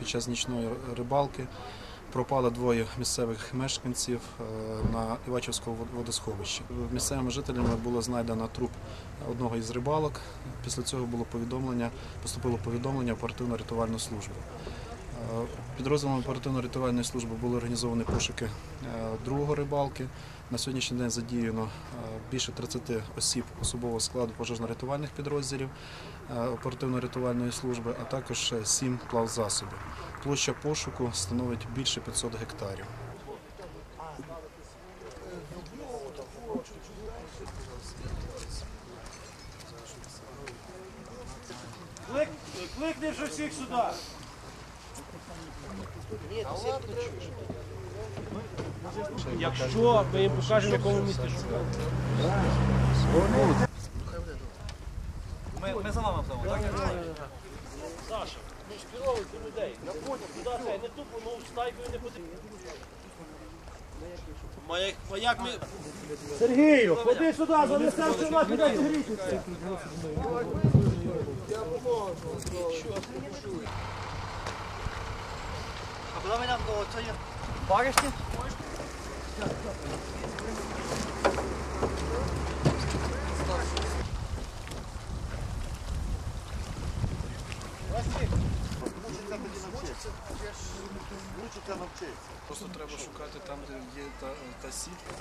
під час нічної рибалки пропало двоє місцевих мешканців е, на Івачівському вод- водосховищі. Місцевими жителями було знайдено труп одного із рибалок. Після цього було повідомлення, поступило повідомлення оперативно-рятувальну службу. Підрозділом оперативно-рятувальної служби були організовані пошуки е, другого рибалки. На сьогоднішній день задіяно е, більше 30 осіб особового складу пожежно-рятувальних підрозділів е, оперативно-рятувальної служби, а також 7 плавзасобів. Площа пошуку становить більше 500 гектарів. Клик, кликни вже всіх сюди. Якщо ми їм покажемо, в якому місці шукати. Ми, ми за вами вдома, так? Саша, ну скеровуйте людей. Я. Куди це? Не тупо, ну стайкою не потрібно. Маяк, маяк ми... Сергію, ходи сюди, занесемо сюди, куди грітися. А куди ми нам до цієї баришні? Просто треба шукати там, де є та, та сітка.